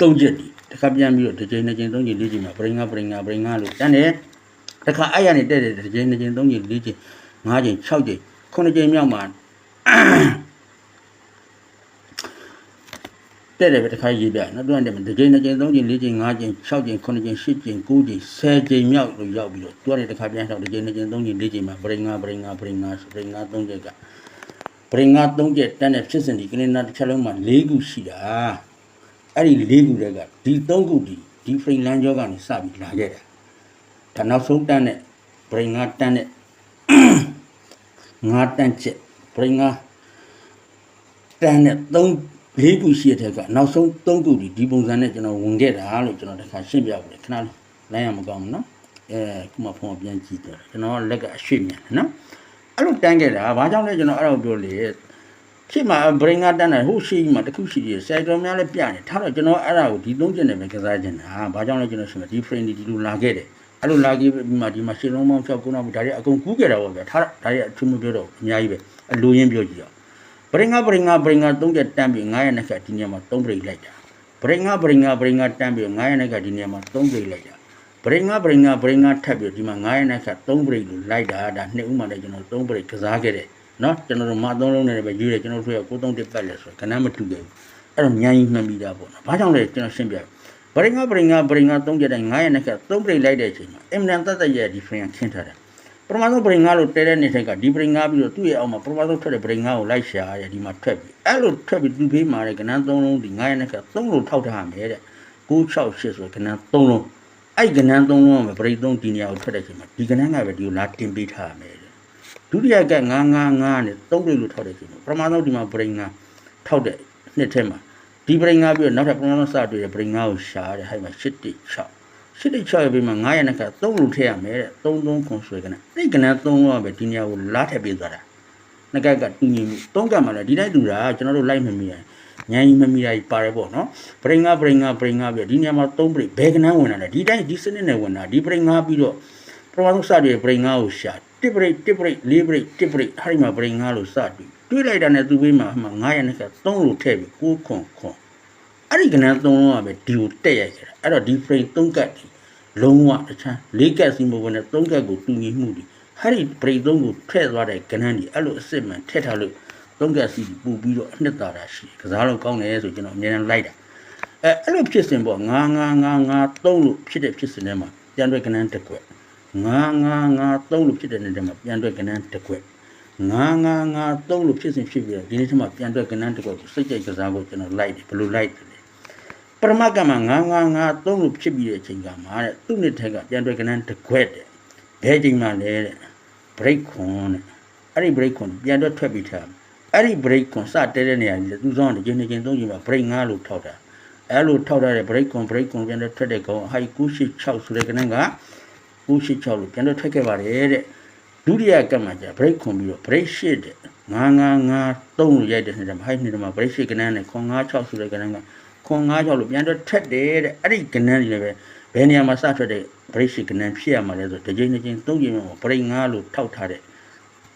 သုံးချက်ဒီတစ်ခါပြန်ပြီးတော့တစ်ချိန်နှစ်ချိန်သုံးချိန်လေးချိန်မှာ brain ငါ brain ငါ brain ငါလို့တန်းတယ်တစ်ခါအဲ့ရနေတက်တယ်တစ်ချိန်နှစ်ချိန်သုံးချိန်လေးချိန်ငါးချိန်6ချိန် ခုနှစ်ချိန်မြောက်မှာတဲ့တယ်ပဲတစ်ခါရေးပြနော်သူကတည်းကတစ်ကြိမ်နှစ်ကြိမ်သုံးကြိမ်လေးကြိမ်ငါးကြိမ်၆ကြိမ်9ကြိမ်10ကြိမ်9ကြိမ်10ကြိမ်မြောက်လို့ရောက်ပြီးတော့သူကတည်းကတစ်ခါပြန်တော့တစ်ကြိမ်နှစ်ကြိမ်သုံးကြိမ်လေးကြိမ်မှာပရိငါပရိငါပရိငါပရိငါသုံးကြိမ်ကပရိငါသုံးကြိမ်တန်းတဲ့ဖြစ်စဉ်ဒီကနေ့နောက်တစ်ချက်လုံးမှာ၄ခုရှိတာအဲ့ဒီ၄ခုတည်းကဒီ၃ခုဒီဒီဖရိလန်ကြောကနေစပြီးလာခဲ့တာဒါနောက်ဆုံးတန်းတဲ့ပရိငါတန်းတဲ့ ငါတန်းချက်ပရိငါတန်းနဲ့3လေးခုရှိတဲ့ကနောက်ဆုံး3ခုဒီဒီပုံစံနဲ့ကျွန်တော်ဝင်ခဲ့တာလို့ကျွန်တော်တခါရှင်းပြပါမယ်ခဏလေးလိုင်းရမကောင်းဘူးနော်အဲခုမှဖုန်းပြန်ကြည့်တယ်ကျွန်တော်လက်ကအရွှေ့မြန်တယ်နော်အဲ့လိုတန်းခဲ့တာဘာကြောင့်လဲကျွန်တော်အဲ့ဒါကိုပြောလေရှိမှဘရင်ကတန်းတယ်ဟိုရှိမှတခုရှိသေးတယ်စိုက်တော်များလည်းပြနေထားတော့ကျွန်တော်အဲ့ဒါကိုဒီသုံးချက်နဲ့ပဲကစားခြင်းတာဘာကြောင့်လဲကျွန်တော်ရှင်းမယ်ဒီ frame ဒီလိုလာခဲ့တယ် အဲ့လိုလာခဲ့ပြီးမှဒီမှာရှင်းလုံးပေါင်း6ခုနောက်ဒါတွေအကုန်ကူးခဲ့တာပေါ့ဗျာထားဒါတွေအထူးမပြောတော့အများကြီးပဲအလိုရင်းပြောကြည့်အောင်ပရိငါပရိငါပရိငါသုံးချက်တန်းပြီး9ရက်နဲ့ခက်ဒီနေရာမှာ3ပရိလိုက်တာပရိငါပရိငါပရိငါတန်းပြီး9ရက်နဲ့ခက်ဒီနေရာမှာ3ပရိလိုက်တာပရိငါပရိငါပရိငါထပ်ပြီးဒီမှာ9ရက်နဲ့ခက်3ပရိလို့လိုက်တာဒါနှစ်ဦးမှလည်းကျွန်တော်3ပရိကစားခဲ့တယ်နော်ကျွန်တော်တို့မအသုံးလုံးနဲ့ပဲရွေးတယ်ကျွန်တော်တို့ကကိုသုံးတစ်ပတ်လဲဆိုတော့ခဏမတူခဲ့ဘူးအဲ့တော့မြန်ကြီးမှတ်မိတာပေါ့နော်ဘာကြောင့်လဲကျွန်တော်ရှင်းပြ ပရိငါပရိငါပရိငါသုံးချက်တိုင်း9ရက်နဲ့ခက်3ပရိလိုက်တဲ့အချိန်မှာအင်မတန်တတ်တတ်ရဲ့ဒီ frame ခင်းထားတယ်ပထမဆုံးပရိငါလို့တဲတဲ့နေထိုက်ကဒီပရိငါပြီးတော့သူ့ရဲ့အောက်မှာပထမဆုံးထွက်တဲ့ပရိငါကိုလိုက်ရှာရတယ်ဒီမှာထွက်ပြီးအဲ့လိုထွက်ပြီးသူ့ဖေးမှာတဲ့ကနန်း၃လုံးဒီ9ရက်နဲ့က3လုံးထောက်ထားရမယ်တဲ့968ဆိုကနန်း3လုံးအဲ့ကနန်း3လုံးကပရိသုံးဒီနေရာကိုထွက်တဲ့ချိန်မှာဒီကနန်းကပဲဒီကိုလာတင်ပေးထားရမယ်တဲ့ဒုတိယက955နဲ့3ပြိလို့ထောက်တဲ့ချိန်မှာပထမဆုံးဒီမှာပရိငါထောက်တဲ့နှစ်ထဲမှာ ဒီပရိငါပြီးတော့နောက်ထပ်ပထမဆုံးစတွေ့တဲ့ပရိငါကိုရှာရတယ်ဟဲ့မှာ816ရှစ်တိ6ရဲ့ဘေးမှာ900နဲ့က3လူထည့်ရမယ်တဲ့3 3ခွန်ဆွဲကနအဲ့ကန3လုံးကပဲဒီနေရာကိုလာထည့်ပေးသွားတာနှစ်ကက်ကတူညီမှု3ကမှလည်းဒီတိုင်းတူတာကျွန်တော်တို့လိုက်မမီရညံကြီးမမီရကြီးပါတယ်ပေါ့နော်ပရိငါပရိငါပရိငါပြီးဒီနေရာမှာ3ပရိဘယ်ကနဝင်လာလဲဒီတိုင်းဒီစနစ်နဲ့ဝင်တာဒီပရိငါပြီးတော့ပထမဆုံးစတဲ့ပရိငါကိုရှာတစ်ပရိတစ်ပရိလေးပရိတစ်ပရိဟာဒီမှာပရိငါလို့စပြီး တွေးလိုက်တာနဲ့သူ့ဘေးမှာမှ900နဲ့က3လူထည့်ပြီး9ခွန်ခွန်အဲ့ဒီကနန်း3လုံးကပဲဒီကိုတက်ရိုက်ခဲ့တာအဲ့တော့ဒီ frame 3ကတ်ဒီလုံးဝတခြား၄ကတ်စီမဝင်တဲ့၃ကတ်ကိုတူညီမှုဒီဟာဒီ break 3ကိုထည့်သွားတဲ့ကနန်းဒီအဲ့လိုအစ်စ်မှန်ထည့်ထားလို့၃ကတ်စီပူပြီးတော့အနှစ်သာရရှိကစားလို့ကောင်းတယ်ဆိုကျွန်တော်အများအားလိုက်တာအဲအဲ့လိုဖြစ်စဉ်ပေါ့9 9 9 9 3လို့ဖြစ်တဲ့ဖြစ်စဉ်ထဲမှာပြန်တွဲကနန်းတစ်ခွက်9 9 9 3လို့ဖြစ်တဲ့နေ့ထဲမှာပြန်တွဲကနန်းတစ်ခွက် 9 9 9 3လို့ဖြစ်စဉ်ဖြစ်ပြီးတော့ဒီနေ့ထဲမှာပြန်တွဲကနန်းတစ်ခွက်ကိုစိတ်ကြိုက်ကစားဖို့ကျွန်တော်လိုက်တယ်ဘယ်လိုလိုက်တယ်ပရမကမ999 3လို့ဖြစ်ပြီးတဲ့အချိန်ကမှာတဲ့သူ့နှစ်ထက်ကပြန်တွေ့ကနန်းတစ်ခွက်တဲ့ဘယ်ချိန်မှလဲတဲ့ break ခွန်တဲ့အဲ့ဒီ break ခွန်ပြန်တွေ့ထွက်ပြီးထားအဲ့ဒီ break ခွန်စတဲတဲ့နေရာကြီးသူဆောင်တစ်ချိန်တစ်ချိန်သုံးချိန်မှာ break 9လို့ထောက်တာအဲ့လိုထောက်ထားတဲ့ break ခွန် break ခွန်ပြန်တွေ့ထွက်တဲ့ကောင် high 986ဆိုတဲ့ကနန်းက986လို့ပြန်တွေ့ထွက်ခဲ့ပါတယ်တဲ့ ဒုတိယကမှကျ break ခွန်ပြီးတော့ break 8တဲ့999 3လို့ရိုက်တဲ့နေ့မှာ high နေ့မှာ break 8ကနန်းနဲ့ခွန်96ဆိုတဲ့ကနန်းကခွန်9ရောက်လို့ပြန်တော့ထက်တယ်တဲ့အဲ့ဒီကနန်းကြီးလည်းပဲဘယ်နေရာမှာစထွက်တဲ့ break ကနန်းဖြစ်ရမှာလဲဆိုတစ်ချိန်တစ်ချိန်သုံးချိန်မှာ break 9လို့ထောက်ထားတဲ့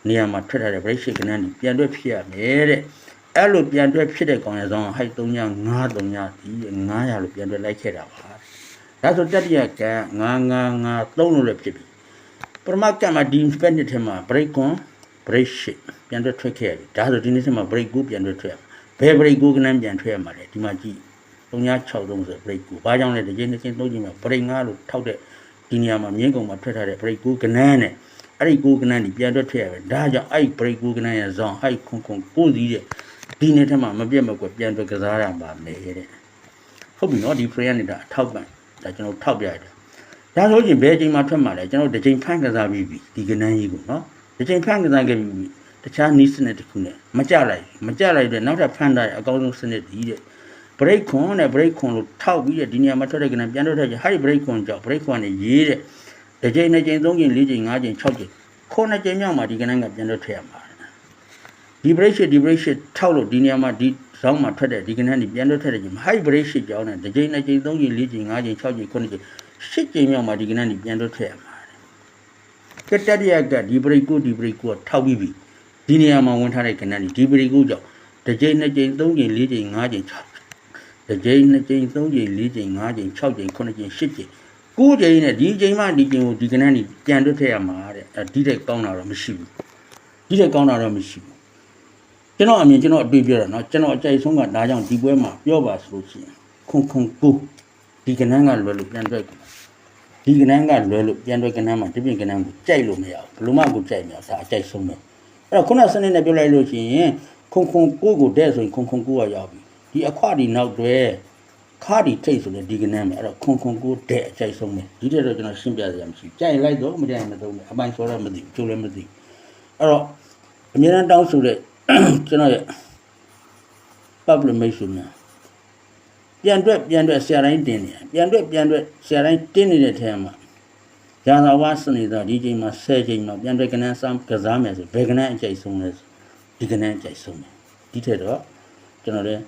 နေရာမှာထွက်ထားတဲ့ break ကနန်းကြီးပြန်တွက်ဖြစ်ရမယ်တဲ့အဲ့လိုပြန်တွက်ဖြစ်တဲ့ကောင်ရဆောင်ဟိုက်3ည9 3ညဒီ900လို့ပြန်တွက်လိုက်ခဲ့တာပါဒါဆိုတတိယက999 3လို့လည်းဖြစ်ပြီ ပရမကမှာဒီ spend နှစ်ထဲမှာ break ကွန် break ပြန်တွက်ထွက်ခဲ့ရတယ်ဒါဆိုဒီနေ့ထဲမှာ break ကိုပြန်တွက်ထွက်ရဘယ် break ကိုကနန်းပြန်ထွက်ရမှာလဲဒီမှာကြည့်3963ဆို break ကိုဘာကြောင့်လဲတစ်ချိန်တစ်ချိန်သုံးချိန်မှာ break 9လို့ထောက်တဲ့ဒီနေရာမှာမြင်းကုံမှာထွက်ထားတဲ့ break ကိုကနန်းနဲ့အဲ့ဒီကိုကနန်းဒီပြန်ထွက်ထည့်ရပဲဒါကြောင့်အဲ့ break ကိုကနန်းရဲ့ဇွန် high ခွန်ခွန်ကိုစီးတဲ့ဒီနေ့ထက်မှမပြတ်မကွက်ပြန်ထွက်ကစားရပါမယ်တဲ့ဟုတ်ပြီနော်ဒီ frame ကနေဒါအထောက်ပံ့ဒါကျွန်တော်ထောက်ပြရတယ် ဒါဆိုရင်ဘယ်အချိန်မှထွက်မှာလဲကျွန်တော်တစ်ချိန်ဖန်ကစားပြီးပြီဒီကနန်းကြီးကိုနော်တစ်ချိန်ဖန်ကစားခဲ့ပြီးပြီတခြားနီးစနစ်တစ်ခုနဲ့မကြလိုက်မကြလိုက်တဲ့နောက်ထပ်ဖန်တာရဲ့အကောင်းဆုံးစနစ်ဒီတဲ့ break ခွန်နဲ့ break ခွန်လို့ထောက်ပြီးတဲ့ဒီနေရာမှာထွက်တဲ့ကနပြန်ထွက်တဲ့ဟာဒီ break ခွန်ကြောင့် break ခွန်နဲ့ရေးတဲ့တစ်ချိန်နှစ်ချိန်သုံးချိန်လေးချိန်ငါးချိန်၆ချိန်ခုနှစ်ချိန်မြောက်မှာဒီကနကပြန်ထွက်ထည့်ရမှာဒီ break ရှစ်ဒီ break ရှစ်ထောက်လို့ဒီနေရာမှာဒီဇောင်းမှာထွက်တဲ့ဒီကနန်းဒီပြန်ထွက်တဲ့ချိန်မှာ high break ရှစ်ကြောင်းနဲ့တစ်ချိန်နှစ်ချိန်သုံးချိန်လေးချိန်ငါးချိန်၆ချိန်ခုနှစ်ချိန် ရှစ်ချိန်မြောက်မှာဒီကနန်းဒီပြန်ထွက်ထည့်ရမှာကတတရကဒီ break ကိုဒီ break ကိုထောက်ပြီးပြီဒီနေရာမှာဝင်ထားတဲ့ကနန်းဒီဒီ break ကိုကြောင့်တစ်ချိန်နှစ်ချိန်သုံးချိန်လေးချိန်ငါးချိန်၆တစ်ကြိမ်နှစ်ကြိမ်သုံးကြိမ်လေးကြိမ်ငါးကြိမ်၆ကြိမ်ခုနှစ်ကြိမ်ရှစ်ကြိမ်ကိုးကြိမ်နဲ့ဒီကြိမ်မှဒီကြိမ်ကိုဒီကနန်းนี่ပြန်တွက်ထည့်ရမှာတဲ့အဲဒီတဲ့ကောင်းတာတော့မရှိဘူးဒီတဲ့ကောင်းတာတော့မရှိဘူး ကျွန်တော်အမြင်ကျွန်တော်အတွေ့ပြောတာเนาะကျွန်တော်အကြိုက်ဆုံးကဒါကြောင့်ဒီပွဲမှာပြောပါဆိုလို့ရှိရင်ခွန်ခွန်ကိုဒီကနန်းကလွယ်လို့ပြန်တွေ့ ဒီကနန်းကလွယ်လို့ပြန်တွေ့ကနန်းမှာဒီပြင်ကနန်းကိုကြိုက်လို့မရဘူးဘယ်လိုမှကိုကြိုက်မရဒါအကြိုက်ဆုံးပဲအဲ့တော့ခုနစနစ်နဲ့ပြောလိုက်လို့ရှိရင်ခွန်ခွန်ကိုကိုတဲ့ဆိုရင်ခွန်ခွန်ကိုကရောက်ပြီဒီအခွာဒီနောက်တွဲခါဒီထိတ်ဆိုတဲ့ဒီကနန်းပဲအဲ့တော့ခွန်ခွန်ကိုတဲ့အကြိုက်ဆုံးပဲဒီတဲ့တော့ကျွန်တော်ရှင်းပြစရာမရှိကြိုက်လိုက်တော့မကြိုက်မတော့ဘူးအပိုင်းဆိုတော့မသိဘူးကျိုးလည်းမသိဘူးအဲ့တော့အများအားတောင်းဆိုတဲ့ကျွန်တော်ရဲ့ public မိတ်ဆွေများ ပြန်တွက်ပြန်တွက်ဆရာတိုင်းတင်နေတယ်ပြန်တွက်ပြန်တွက်ဆရာတိုင်းတင်းနေတဲ့ထဲမှာရာသာဝစနေတော့ဒီချိန်မှာ10ချိန်မှာပြန်တွက်ကနန်းစမ်းကစားမယ်ဆိုဘယ်ကနန်းအကျိတ်ဆုံးလဲဆိုဒီကနန်းအကျိတ်ဆုံးတယ်ဒီထက်တော့ကျွန်တော်လည်း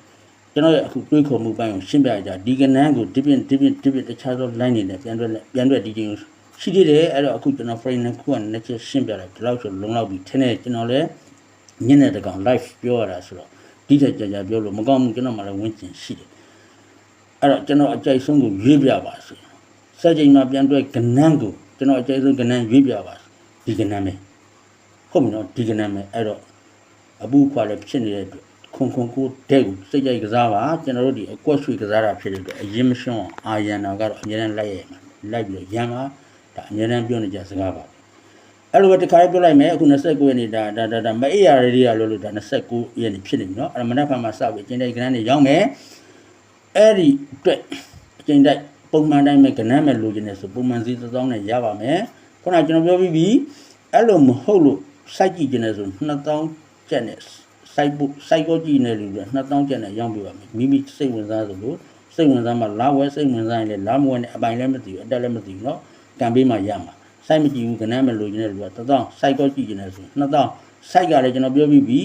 ကျွန်တော်ရဲ့အခုတွေးခေါ်မှုပိုင်းကိုရှင်းပြကြဒီကနန်းကိုဒီပြင်ဒီပြင်ဒီပြင်တခြားသော line နေနဲ့ပြန်တွက်လက်ပြန်တွက်ဒီချိန်ကိုရှိသေးတယ်အဲ့တော့အခုကျွန်တော် frame နဲ့ခုကနှစ်ချက်ရှင်းပြတယ်ဒီလောက်ဆိုလုံလောက်ပြီထင်းနေကျွန်တော်လည်းညနေတကောင် live ပြောရတာဆိုတော့ဒီထက်ကြာကြာပြောလို့မကောင်းဘူးကျွန်တော်မှလည်းဝင်ကျင်ရှိတယ် အဲ့တော့ကျွန်တော်အကြိုက်ဆုံးကိုရွေးပြပါစေစက်ချိန်မှာပြန်တွက်ကနန်းကိုကျွန်တော်အကြိုက်ဆုံးကနန်းရွေးပြပါစေဒီကနန်းပဲဟုတ်ပြီနော်ဒီကနန်းပဲအဲ့တော့အပူခွာလည်းဖြစ်နေတဲ့အတွက်ခွန်ခွန်ကိုတဲ့ကိုစိတ်ကြိုက်ကစားပါကျွန်တော်တို့ဒီအကွက်ဆွေကစားတာဖြစ်တဲ့အတွက်အရင်မရှုံးအောင်အာရန်နာကတော့အများနဲ့လိုက်ရမှာလိုက်ပြီးတော့ရန်ပါဒါအများနဲ့ပြောနေကြစကားပါ အဲ့လိုပဲတစ်ခါလေးပြောလိုက်မယ်အခု29ရက်နေ့ဒါဒါဒါဒါမအေးရတွေကလို့လို့ဒါ29ရက်နေ့ဖြစ်နေပြီเนาะအဲ့ဒါမနက်ဖြန်မှာစပြီးအကျဉ်းတိုက်ကဏ္ဍနေရောက်မယ် အဲ့ဒီအတွက်အကျဉ်းတိုက်ပုံမှန်တိုင်းပဲကဏ္ဍမဲ့လိုချင်တယ်ဆိုပုံမှန်စီသောင်းနဲ့ရပါမယ်ခုနကကျွန်တော်ပြောပြီးပြီအဲ့လိုမဟုတ်လို့စိုက်ကြည့်ချင်တယ်ဆို2000ကျပ်နဲ့စိုက်ဖို့စိုက်ကိုကြည့်နေလို့2000ကျပ်နဲ့ရောင်းပြပါမယ်မိမိစိတ်ဝင်စားသလိုစိတ်ဝင်စားမှလာဝဲစိတ်ဝင်စားရင်လည်းလာမဝဲနဲ့အပိုင်လည်းမသိဘူးအတက်လည်းမသိဘူးเนาะကံပေးမှရမှာ စိုက်မကြည့်ဘူးခဏမလို့ကျင်တဲ့လူက1000စိုက်တော့ကြည့်ကျင်တယ်ဆို2000စိုက်ကလည်းကျွန်တော်ပြောပြီးပြီ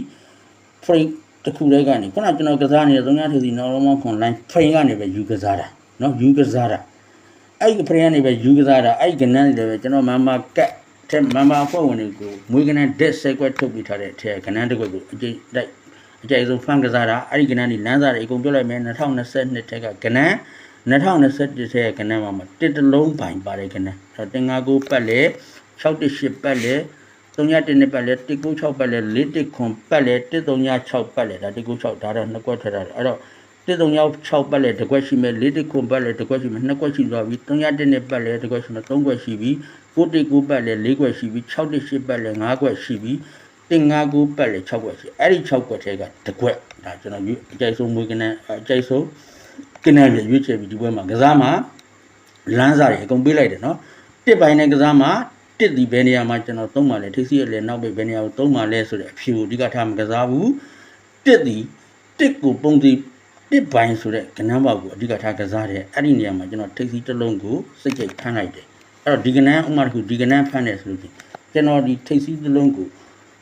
frame တစ်ခုတည်းကနေခုနကျွန်တော်ကစားနေတဲ့300ထူစီ normal online frame ကနေပဲယူကစားတာနော်ယူကစားတာအဲ့ဒီ frame ကနေပဲယူကစားတာအဲ့ဒီကဏ္ဍနေလည်းပဲကျွန်တော်မမကတ်ထဲမမအဖွဲ့ဝင်တွေကိုမွေးကဏ္ဍ dead sequence ထုတ်ပြထားတဲ့အထက်ကဏ္ဍတစ်ခုကိုအကျိတိုက်အကျိဆုံးဖန်ကစားတာအဲ့ဒီကဏ္ဍနေလမ်းစာတွေအကုန်ပြောလိုက်မယ်2022ထက်ကကဏ္ဍ2021ထဲကကဏ္ဍမှာတစ်တလုံးပိုင်ပါတဲ့ကဏ္ဍအဲတင်္ဂါကိုပတ်လေ68ပတ်လေ 301နဲ့ပတ်လေ196ပတ်လေ419ပတ်လေ136ပတ်လေဒါ196ဒါတော့နှစ်ကွက်ထထားတယ်အဲ့တော့136ပတ်လေတစ်ကွက်ရှိမယ်419ပတ်လေတစ်ကွက်ရှိမယ်နှစ်ကွက်ရှိသွားပြီ301နဲ့ပတ်လေတစ်ကွက်ရှိမယ်3ကွက်ရှိပြီ919ပတ်လေ4ကွက်ရှိပြီ618ပတ်လေ5ကွက်ရှိပြီ159ပတ်လေ6ကွက်ရှိအဲ့ဒီ6ကွက်ထဲကတစ်ကွက်ဒါကျွန်တော်အကြိုက်ဆုံးမွေးကနန်းအကြိုက်ဆုံးကနန်းပြရွေးချယ်ပြီးဒီပွဲမှာကစားမှာလမ်းစာတွေအကုန်ပေးလိုက်တယ်နော်တစ်ပိုင်းနဲ့ကစားမှာ တစ်ဒီဘယ်နေရာမှာကျွန်တော်သုံးပါလဲထိစီရလဲနောက်ပဲဘယ်နေရာကိုသုံးပါလဲဆိုတဲ့အဖြေကိုအဓိကထားမကစားဘူးတစ်ဒီတစ်ကိုပုံစီတစ်ပိုင်းဆိုတဲ့ကနန်းပေါက်ကိုအဓိကထားကစားတယ်အဲ့ဒီနေရာမှာကျွန်တော်ထိစီတစ်လုံးကိုစိတ်ကြိတ်ဖမ်းလိုက်တယ်အဲ့တော့ဒီကနန်းဥမာတစ်ခုဒီကနန်းဖမ်းတယ်ဆိုလို့ကျွန်တော်ဒီထိစီတစ်လုံးကို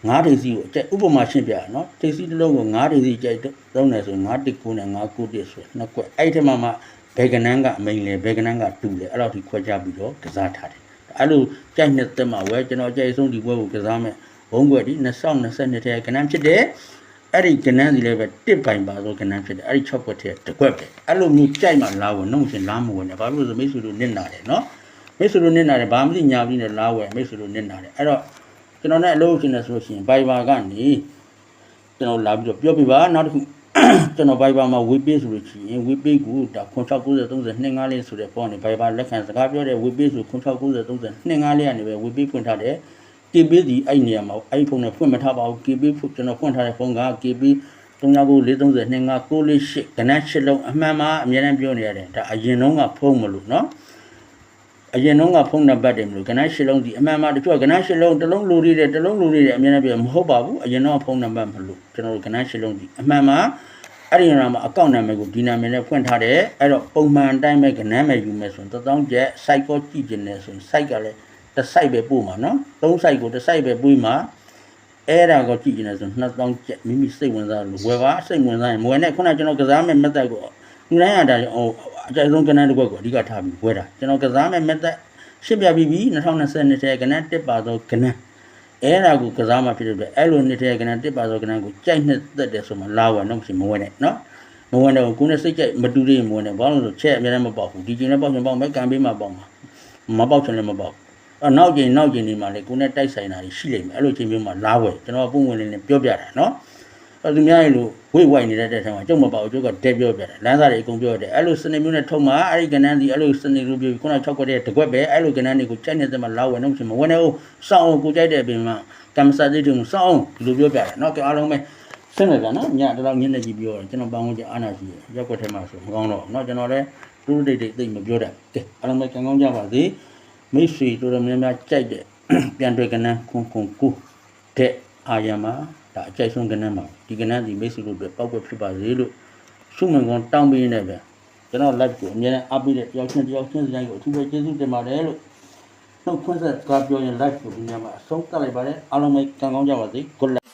ငါးထိစီကိုအကျက်ဥပမာရှင်းပြရနော်ထိစီတစ်လုံးကိုငါးထိစီကြိုက်သုံးတယ်ဆိုရင်ငါးတစ်ကိုနဲ့ငါးကိုတစ်ဆိုနှစ်ကွက်အဲ့ဒီထဲမှာမှဘယ်ကနန်းကအမိန်လဲဘယ်ကနန်းကတူလဲအဲ့တော့ဒီခွဲခြားပြီးတော့ကစားထားတယ် အဲ့လိုကြိုက်နှစ်သက်မှာဝဲကျွန်တော်ကြိုက်ဆုံးဒီပွဲကိုကစားမယ်ဘုံကွက်ဒီ2022ထဲကနန်းဖြစ်တယ်အဲ့ဒီကနန်းစီလည်းပဲတစ်ပိုင်ပါဆိုကနန်းဖြစ်တယ်အဲ့ဒီ6ကွက်ထဲတစ်ကွက်ပဲအဲ့လိုမျိုးကြိုက်မှလာဝင်နှုတ်ရှင်လာမဝင်နဲ့ဘာလို့လဲဆိုမိတ်ဆွေတို့နစ်နာတယ်နော်မိတ်ဆွေတို့နစ်နာတယ်ဘာမှမသိညာပြီးနဲ့လာဝင်မိတ်ဆွေတို့နစ်နာတယ်အဲ့တော့ကျွန်တော်နဲ့အလုပ်ရှင်နေဆိုလို့ရှိရင်ဘိုင်ဘာကနေကျွန်တော်လာပြီးတော့ပြောပြပါနောက်တစ်ခု ကျွန်တော်ဘိုင်ဘာမှာဝေးပေးဆိုလို့ရှိရင်ဝေးပေးကိုဒါ9690 30 25လေးဆိုတဲ့ပေါ့နေဘိုင်ဘာလက်ခံစကားပြောတဲ့ဝေးပေးဆို9690 30 25လေးကနေပဲဝေးပေးဖွင့်ထားတယ် KB ဒီအဲ့နေရာမှာအဲ့ဖုန်းနဲ့ဖွင့်မထားပါဘူး KB ကျွန်တော်ဖွင့်ထားတဲ့ဖုန်းက KB 399430 2598ကနက်ရှစ်လုံးအမှန်မှာအများနဲ့ပြောနေရတယ်ဒါအရင်တုန်းကဖုန်းမလို့เนาะ အရင်တုန်းကဖုန်းနံပါတ်တွေမလို့ကနက်ရှစ်လုံးဒီအမှန်မှာတချို့ကကနက်ရှစ်လုံးတစ်လုံးလူတွေတယ်တစ်လုံးလူတွေတယ်အများနဲ့ပြောမဟုတ်ပါဘူးအရင်တော့ဖုန်းနံပါတ်မလို့ကျွန်တော်တို့ကနက်ရှစ်လုံးဒီအမှန်မှာအဲ့ဒီနေရာမှာအကောင့်နာမည်ကိုဒီနာမည်နဲ့ဖွင့်ထားတယ်အဲ့တော့ပုံမှန်အတိုင်းပဲကနန်းမယ်ယူမယ်ဆိုရင်1000ကျပ် site ကိုကြည့်ကျင်တယ်ဆိုရင် site ကလည်းတစ် site ပဲပို့မှာနော်သုံး site ကိုတစ် site ပဲပို့မှာအဲ့ဒါကိုကြည့်ကျင်တယ်ဆို2000ကျပ်မိမိစိတ်ဝင်စားလို့ဝယ်ပါစိတ်ဝင်စားရင်မဝယ်နဲ့ခုနကကျွန်တော်ကစားမဲ့ method ကိုညနေရတာဟို အကြိုက်ဆုံးကနန်းတစ်ခွက်ကိုအဓိကထားပြီးဝယ်တာကျွန်တော်ကစားမဲ့ method ရှင်းပြပြီးပြီ2022ထဲကနန်းတစ်ပါသောကနန်းအဲ့ဒါကိုကစားမှဖြစ်တဲ့အတွက်အဲ့လိုနှစ်ထဲကနန်းတစ်ပါသောကနန်းကိုကြိုက်နှစ်သက်တယ်ဆိုမှလာဝယ်တော့မရှိမဝယ်နဲ့နော်မဝင်တော့ကိုယ်နဲ့စိတ်ကြိုက်မတူသေးမဝင်နဲ့ဘာလို့လဲဆိုချက်အများနဲ့မပေါက်ဘူးဒီကျင်နဲ့ပေါက်ချင်ပေါက်မယ်ကံပေးမှပေါက်မှာမပေါက်ချင်လည်းမပေါက်အနောက်ကျင်နောက်ကျင်ဒီမှာလေကိုယ်နဲ့တိုက်ဆိုင်တာရှိလိမ့်မယ်အဲ့လိုချိန်မျိုးမှာလာဝယ်ကျွန်တော်ပုံဝင်လေးနဲ့ပြောပြတာနော်အဲ့သူများရေလို့ ဝိတ်ဝိုက်နေတဲ့တဲ့ထဲမှာကျုပ်မပေါ့ကျုပ်ကတဲပြောပြတယ်လမ်းစာတွေအကုန်ပြောတယ်အဲ့လိုစနေမျိုးနဲ့ထုံမှာအဲ့ဒီကဏ္ဍဒီအဲ့လိုစနေလိုပြောခုန6ခွက်တဲ့တကွက်ပဲအဲ့လိုကဏ္ဍတွေကိုကြိုက်နေတဲ့မှာလာဝယ်တော့ရှင်မဝင်နေဘူးစောင်းအောင်ကိုကြိုက်တဲ့အပြင်မှာကမ္မစာတိတုံစောင်းဒီလိုပြောပြတယ်နော်ကဲအားလုံးပဲဆင်းမယ်ဗျာနော်ညတော့ညနေကြီးပြောတယ်ကျွန်တော်ပန်းဝင်ကြအာနာရှိရက်ွက်ထဲမှာဆိုမကောင်းတော့နော်ကျွန်တော်လည်းတူးတိတ်တိတ်သိမ့်မပြောတတ်ကဲအားလုံးပဲကံကောင်းကြပါစေမိတ်ဆွေတို့တော်များများကြိုက်တဲ့ပြန်တွေ့ကဏ္ဍခွန်ခွန်ကူတဲ့အာရမှာ ဒါအကြိုက်ဆုံးကဏ္ဍမှာဒီကဏ္ဍဒီမိတ်ဆွေတို့အတွက်ပောက်ကွက်ဖြစ်ပါစေလို့ဆုမွန်ကောင်းတောင်းပေးနေတယ်ဗျကျွန်တော် live ကိုအများနဲ့အားပေးတဲ့တယောက်ချင်းတယောက်ချင်းစတိုင်းကိုအထူးပဲကျေးဇူးတင်ပါတယ်လို့နှုတ်ခွန်းဆက်ကားပြောရင် live ကိုဒီညမှာအဆုံးသတ်လိုက်ပါတယ်အားလုံးပဲကံကောင်းကြပါစေ good luck